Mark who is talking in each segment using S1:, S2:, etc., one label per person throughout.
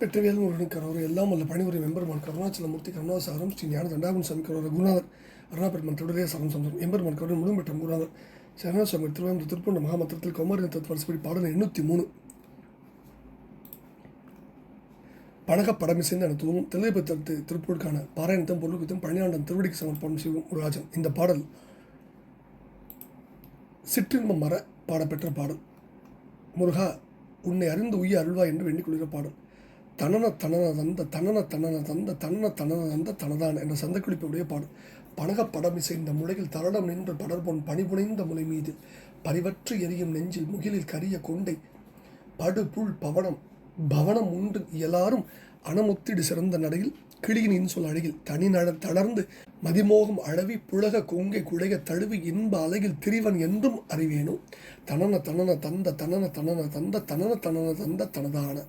S1: வெற்றிவேலும் முருகனுக்காரவர் எல்லாம் அல்ல பணிபுரி மெம்பெருமான் கருணாச்சலமூர்த்தி கருணாசாரம் ஸ்ரீ ஞான தண்டாபன் சாமி கரவர் குருநாதர் அருணாபெருமான் தொடரே சரம் சந்தம் எம்பெருமான் கரவர் முழும் பெற்ற குருநாதர். சரணாசுவாமி திருவாரூர் திருப்பூர் மகாமத்திரத்தில் கௌமாரி தத்துவரசபடி பாடல் எண்ணூற்றி மூணு பணக படமிசைந்து என தூவும் தெளிவுபத்திரத்து திருப்பூருக்கான பாராயணத்தம் பொருளுக்குத்தம் பழனியாண்டம் திருவடிக்கு சமர்ப்பணம் செய்வோம் ஒரு இந்த பாடல் சிற்றின்பம் மர பாடப்பெற்ற பாடல். முருகா உன்னை அறிந்து உய்ய அருள்வா என்று வேண்டிக் கொள்கிற பாடல். தனன தனன தந்த தனன தனன தந்த தனன தனன தந்த தனதான் என்ற சந்தக்குளிப்புடைய பாடல் பணக இந்த முளையில் தரடம் நின்று படர்பொன் பணிபுனைந்த முலை மீது பரிவற்று எரியும் நெஞ்சில் முகிலில் கரிய கொண்டை. படு புல் பவனம் பவனம் உண்டு எல்லாரும் அணமுத்திடு சிறந்த நடையில் கிளியின் இன்சொல் அழகில் தனி நட தளர்ந்து மதிமோகம் அழவி புலக கொங்கை குழைக தழுவி இன்ப அழகில் திரிவன் என்றும் அறிவேனோ? தனன தனன தந்த தனன தனன தந்த தனன தனன தந்த தனதான.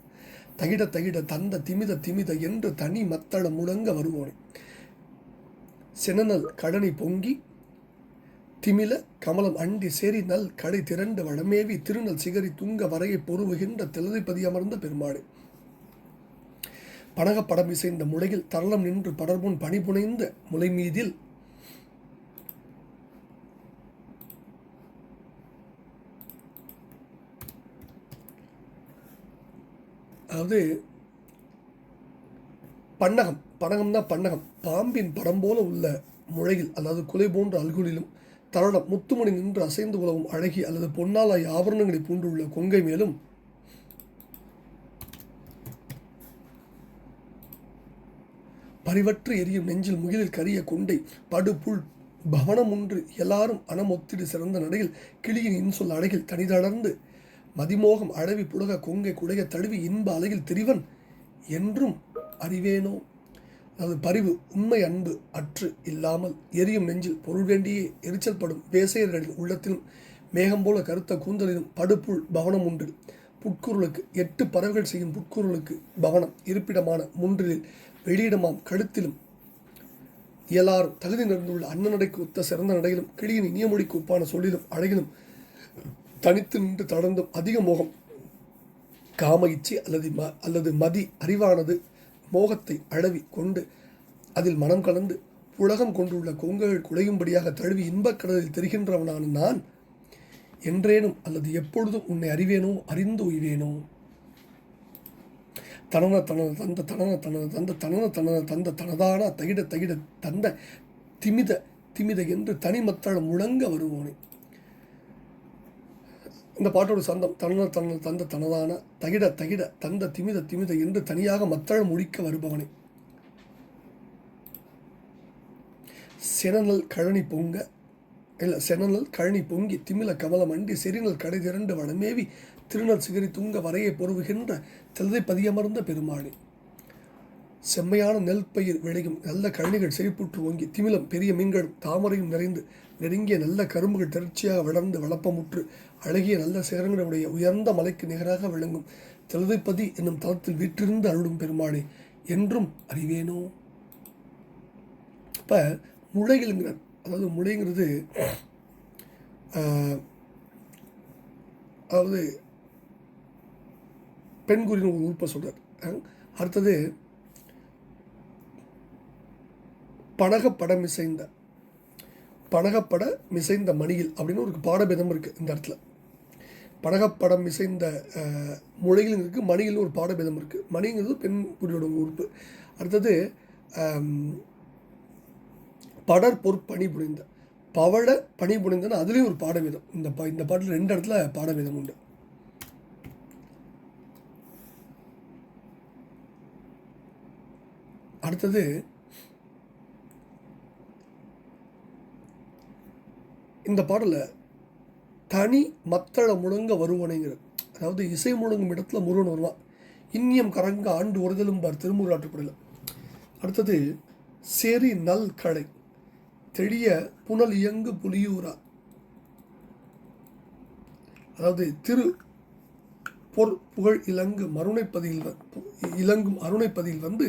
S1: தகிட தகிட தந்த திமித திமித என்று தனி மத்தள முழங்க வருவோனே. செனநல் கடனை பொங்கி திமில கமலம் அண்டி சேரி நல் கடை திரண்டு வடமேவி திருநல் சிகரி துங்க வரையை பொறுவுகின்ற திலதிபதி அமர்ந்த பெருமாளே. படகப்படம் இசைந்த முளையில் தரளம் நின்று படர்புன் பணிபுனைந்த முலை அதாவது பன்னகம் பனகம் தான் பன்னகம். பாம்பின் படம் போல உள்ள முளையில் அதாவது குலை போன்ற அல்குலிலும் தரணம் முத்துமணி நின்று அசைந்து உலவும் அழகி அல்லது பொன்னாலாய் ஆபரணங்களை பூண்டுள்ள கொங்கை மேலும் பரிவற்று எரியும் நெஞ்சில் முகிலில் கரிய கொண்டை படுபுல் பவனம் ஒன்று எல்லாரும் அணமொத்திடு சிறந்த நடையில் கிளியின் இன்சொல் அழகில் தனிதளர்ந்து மதிமோகம் அழவி புலக கொங்கை குடைய தழுவி இன்ப அலையில் திரிவன் என்றும் அறிவேனோ? அதாவது பரிவு உண்மை அன்பு அற்று இல்லாமல் எரியும் நெஞ்சில் பொருள் வேண்டியே. எரிச்சல் படும் பேசையர்களின் உள்ளத்திலும் மேகம் போல கருத்த கூந்தலிலும் படுப்புள் பவனம் ஒன்றில் புட்குருளுக்கு எட்டு பறவைகள் செய்யும் புட்குருளுக்கு பவனம் இருப்பிடமான முன்றிலில் வெளியிடமாம் கழுத்திலும் இயலாரும் தகுதி நிறந்துள்ள அன்னநடைக்கு ஒத்த சிறந்த நடையிலும் கிளியின் இனிய மொழிக்கு ஒப்பான சொல்லிலும் அழகிலும் தனித்து நின்று தளர்ந்தும் அதிக மோகம். காம இச்சை அல்லது ம அல்லது மதி அறிவானது மோகத்தை அழவி கொண்டு அதில் மனம் கலந்து புலகம் கொண்டுள்ள கொங்குகள் குலையும்படியாக தழுவி இன்பக் கடலில் தெரிகின்றவனான நான் என்றேனும் அல்லது எப்பொழுதும் உன்னை அறிவேனோ அறிந்து உய்வேனோ தனன தனது தந்த தனன தனது தந்த தனன தனது தந்த தனதான தகிட தகிட தந்த திமித திமித என்று தனிமத்தளம் முழங்க வருவோனே. இந்த பாட்டோட சந்தம் தனன தனன தந்த தனதான தகிட தகிட தந்த திமித திமித என்று தனியாக மத்தழ ஒழிக்க வருபவனே. செனநல் கழனி பொங்க இல்லை செனநல் கழனி பொங்கி திமில கமலம் அண்டி செரிநல் கடை திரண்டு வடமேவி திருநல் சிகரி துங்க வரையை பொருவுகின்ற திலதை பதியமர்ந்த பெருமாளே. செம்மையான நெல் பயிர் விளையும் நல்ல கழனிகள் செழிப்புற்று ஓங்கி திமிலம் பெரிய மீன்களும் தாமரையும் நிறைந்து நெருங்கிய நல்ல கரும்புகள் தொடர்ச்சியாக வளர்ந்து வளப்பமுற்று அழகிய நல்ல சேரங்களுடைய உயர்ந்த மலைக்கு நிகராக விளங்கும் திலதைப்பதி என்னும் தளத்தில் வீற்றிருந்து அருளும் பெருமானே என்றும் அறிவேனோ? இப்போ முளைகள்ங்கிற அதாவது முளைங்கிறது அதாவது பெண்குறின்னு ஒரு உறுப்பை சொல்கிறார் அடுத்தது படகப்பட மிசைந்த படகப்பட மிசைந்த மணியில் அப்படின்னு ஒரு பாடபேதம் இருக்குது இந்த இடத்துல. படகப்படம் இசைந்த மொழிகள் இருக்குது மணியில் ஒரு பாடபேதம் இருக்குது மணிங்கிறது பெண் குறியோட உறுப்பு. அடுத்தது படர் பொற்பணி புரிந்த. பவழ பணி புனிந்தனா அதுலேயும் ஒரு பாடவேதம் இந்த ப இந்த பாட்டில் ரெண்டு இடத்துல பாடவேதம் உண்டு. அடுத்தது இந்த பாடலில் தனி மத்தள முழங்க வருவனைங்கிறது அதாவது இசை முழங்கும் இடத்துல முருகன் வருவான். இன்னியம் கரங்க ஆண்டு ஒருதலும் பார் திருமுருகாற்றுப்படையில் அடுத்தது செரி நல் கடை தெளிய புனல் இயங்கு புலியூரா. அதாவது திரு பொற் புகழ் இலங்கு மருணைப்பதியில் இலங்கும் அருணைப்பதியில் வந்து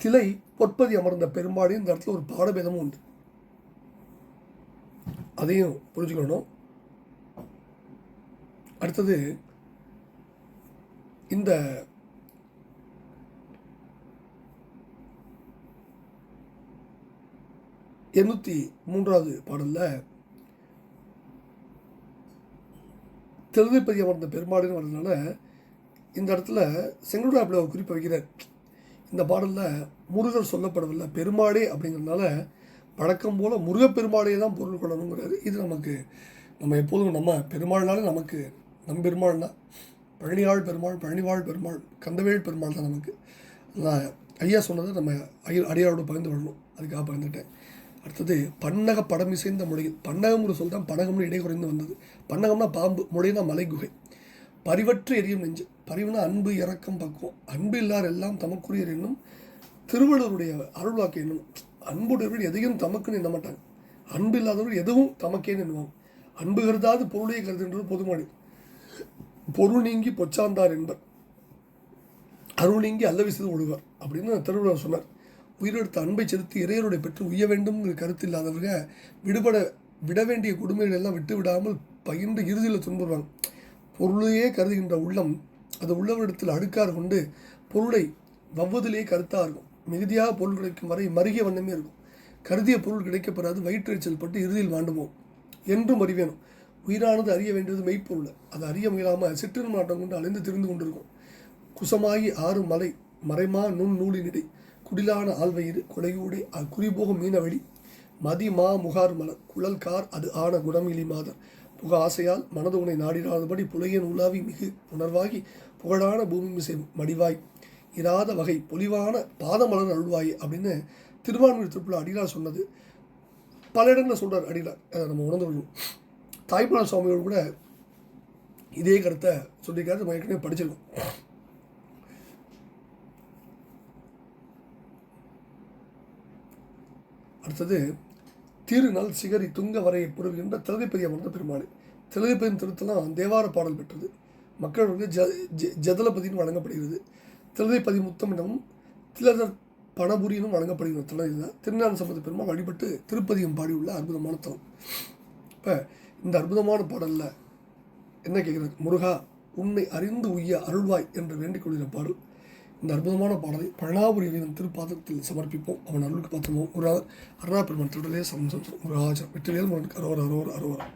S1: திலை பொற்பதி அமர்ந்த பெரும்பாடு இந்த இடத்துல ஒரு பாடபேதமும் உண்டு. அதையும் புரிஞ்சுக்கணும். அடுத்தது இந்த எண்ணூற்றி மூன்றாவது பாடலில் திருதிப்பதி அமர்ந்த பெருமாடுன்னு வர்றதுனால இந்த இடத்துல செங்கல்டாப்பில் குறிப்பை வைக்கிறார். இந்த பாடலில் முருகர் சொல்லப்படவில்லை பெருமாடே அப்படிங்கிறதுனால வழக்கம் போல் முருகப்பெருமாளையே தான் பொருள் கொள்ளணுங்கிறாரு. இது நமக்கு நம்ம எப்போதும் நம்ம பெருமாள்னாலே நமக்கு நம் பெருமாள்னா பழனியாள் பெருமாள் பழனிவாழ் பெருமாள் கந்தவேள் பெருமாள் தான் நமக்கு. நான் ஐயா சொன்னதை நம்ம ஐயர் அடியாரோடு பகிர்ந்து கொள்ளணும். அதுக்காக பகிர்ந்துட்டேன். அடுத்தது பன்னக படம் இசைந்த மொழியில் பன்னகம்னு சொல் தான் பனகம்னு இடை குறைந்து வந்தது. பன்னகம்னா பாம்பு மொழினா மலை குகை. பரிவற்று எரியும் நெஞ்சு. பரிவுனா அன்பு இறக்கம் பக்குவம். அன்பு இல்லார் எல்லாம் தமக்குரியர் என்னும் திருவள்ளுவருடைய அருள்வாக்கு என்னும் அன்புடையவர்கள் எதையும் தமக்குன்னு எண்ண மாட்டாங்க. அன்பு இல்லாதவர்கள் எதுவும் தமக்கே எண்ணுவாங்க அன்பு கருதாது பொருளையே கருதுன்றது பொதுமானி பொருள் நீங்கி பொச்சாந்தார் என்பர். அருள் நீங்கி அல்ல விசது ஒழுவார் அப்படின்னு திருவள்ளுவர் சொன்னார். உயிரெடுத்த அன்பை செலுத்தி இறையருடைய பெற்று உய்ய வேண்டும்ங்கிற கருத்து இல்லாதவங்க விடுபட விட வேண்டிய கொடுமைகள் எல்லாம் விட்டு விடாமல் பகிர்ந்து இறுதியில் துன்புறுவாங்க. பொருளையே கருதுகின்ற உள்ளம் அது உள்ளவரிடத்தில் அடுக்கார் கொண்டு பொருளை வவ்வுதலே கருத்தாக இருக்கும். மிகுதியாக பொருள் கிடைக்கும் வரை மருகிய வண்ணமே இருக்கும். கருதிய பொருள் கிடைக்கப்பெறாது வயிற்றெரிச்சல் பட்டு இறுதியில் வாண்டுவோம் என்றும் அறிவேணும் உயிரானது அறிய வேண்டியது மெய்ப்பொருள். அது அறிய முயலாமல் சிற்றின் நாட்டம் கொண்டு அலைந்து திரிந்து கொண்டிருக்கும். குசமாகி ஆறு மலை மறைமா நுண் நூலினிடை குடிலான ஆழ்வயிறு கொலையூடே குறிபோக மீனவெளி மதி மா முகார் மலர் குழல் கார் அது ஆன குணமிலி மாதர். புக ஆசையால் மனது உனை நாடிடாதபடி புலையன் உலாவி மிகு உணர்வாகி புகழான பூமி மிசை மடிவாய். இராத வகை பொலிவான பாதமலர் அழுவாய் அப்படின்னு திருவான்மூர் திருப்புல அடிகளார் சொன்னது பல இடங்களில் சொல்கிறார் அடிகளார் அதை நம்ம உணர்ந்து கொள்வோம் தாய்மலர் சுவாமியோடு கூட இதே கருத்தை சொல்லியிருக்காரு நம்ம ஏற்கனவே படிச்சிருக்கோம் அடுத்தது திருநாள் சிகரி துங்க வரையை புரிகின்ற திலகைப்பதி அமர்ந்த பெருமாள் திலகைப்பதியின் திருத்தலாம் தேவார பாடல் பெற்றது மக்களுக்கு ஜ ஜ- ஜதலபதினு வழங்கப்படுகிறது திலகைப்பதி முத்தமிடமும் திலதர் பணபுரியனும் வழங்கப்படுகிற தலம் இதுதான் திருநான் சம்பந்த பெருமாள் வழிபட்டு திருப்பதியும் பாடியுள்ள அற்புதமான தலம் இப்போ இந்த அற்புதமான பாடலில் என்ன கேட்குறது முருகா உன்னை அறிந்து உய்ய அருள்வாய் என்று வேண்டிக் கொள்கிற பாடல். இந்த அற்புதமான பாடலை பழனாபுரி இறைவன் திருப்பாதத்தில் சமர்ப்பிப்போம். அவன் அருளுக்கு பார்த்தோம் ஒரு அருணா பெருமான் திருடலே சமம் முருகாஜர் வெற்றிவேல் முருகனுக்கு அரோர் அரோர் அரோரா.